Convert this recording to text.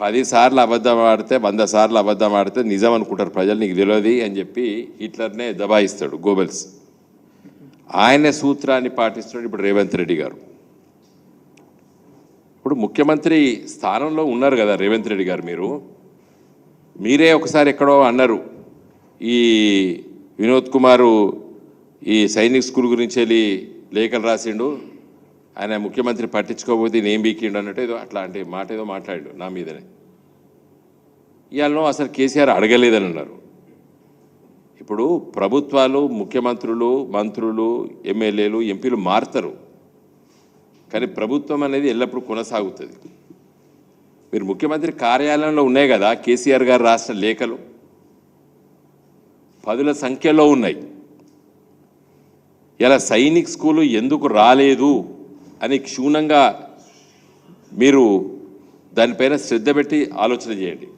పది సార్లు అబద్ధం ఆడితే వంద సార్లు అబద్ధం ఆడితే నిజం అనుకుంటారు ప్రజలు నీకు తెలియదు అని చెప్పి హిట్లర్నే దబాయిస్తాడు గోబెల్స్. ఆయన సూత్రాన్ని పాటిస్తున్నాడు ఇప్పుడు రేవంత్ రెడ్డి గారు. ఇప్పుడు ముఖ్యమంత్రి స్థానంలో ఉన్నారు కదా రేవంత్ రెడ్డి గారు మీరు. మీరే ఒకసారి ఎక్కడో అన్నారు. ఈ వినోద్ కుమారు ఈ సైనిక్ స్కూల్ గురించి వెళ్ళి లేఖలు రాసిండు. ఆయన ముఖ్యమంత్రి పట్టించుకోకపోతే నేను బీకిండు అన్నట్టు ఏదో అట్లాంటి మాట ఏదో మాట్లాడాడు నా మీదనే. ఇవాళ అసలు కేసీఆర్ అడగలేదని అన్నారు. ఇప్పుడు ప్రభుత్వాలు ముఖ్యమంత్రులు మంత్రులు ఎమ్మెల్యేలు ఎంపీలు మారుతారు. కానీ ప్రభుత్వం అనేది ఎల్లప్పుడూ కొనసాగుతుంది. మీరు ముఖ్యమంత్రి కార్యాలయంలో ఉన్నాయి కదా కేసీఆర్ గారు రాసిన లేఖలు. పదుల సంఖ్యలో ఉన్నాయి. ఇలా సైనిక్ స్కూలు ఎందుకు రాలేదు? అని క్షుణ్ణంగా మీరు దానిపైన శ్రద్ధ పెట్టి ఆలోచన చేయండి.